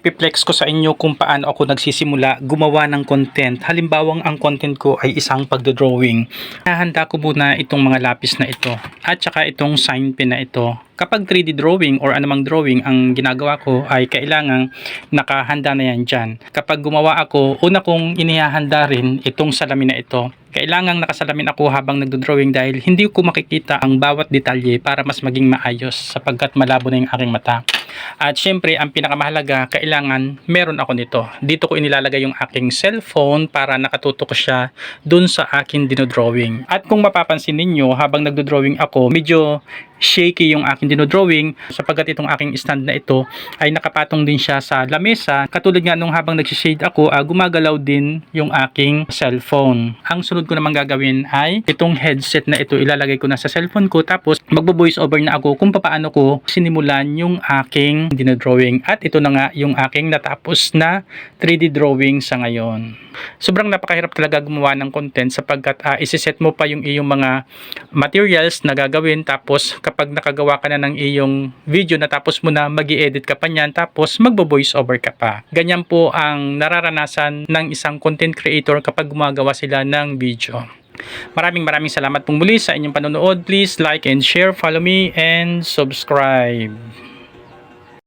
ipiplex ko sa inyo kung paano ako nagsisimula gumawa ng content. Halimbawang ang content ko ay isang pagdodrawing. Hahanda ko muna itong mga lapis na ito at saka itong sign pen na ito. Kapag 3D drawing or anumang drawing ang ginagawa ko ay kailangang nakahanda na yan dyan. Kapag gumawa ako, una kong inihahanda rin itong salamin na ito. Kailangang nakasalamin ako habang nagdo-drawing dahil hindi ko makikita ang bawat detalye para mas maging maayos sapagkat malabo na yung aking mata. At syempre, ang pinakamahalaga, kailangan meron ako nito. Dito ko inilalagay yung aking cellphone para nakatutok siya dun sa aking dinodrawing. At kung mapapansin ninyo, habang nagdo-drawing ako, medyo shaky yung aking dinodrawing sapagkat itong aking stand na ito ay nakapatong din siya sa lamesa. Katulad nga nung habang nagsishade ako, ah, gumagalaw din yung aking cellphone. Ang sunod ko naman gagawin ay itong headset na ito ilalagay ko na sa cellphone ko tapos magbo-voice over na ako kung paano ko sinimulan yung aking dinodrawing. At ito na nga yung aking natapos na 3D drawing sa ngayon. Sobrang napakahirap talaga gumawa ng content sapagkat uh, isiset mo pa yung iyong mga materials na gagawin tapos kapag nakagawa ka na ng iyong video na tapos mo na mag edit ka pa niyan tapos magbo-voice over ka pa. Ganyan po ang nararanasan ng isang content creator kapag gumagawa sila ng video. Maraming maraming salamat pong muli sa inyong panonood. Please like and share, follow me, and subscribe.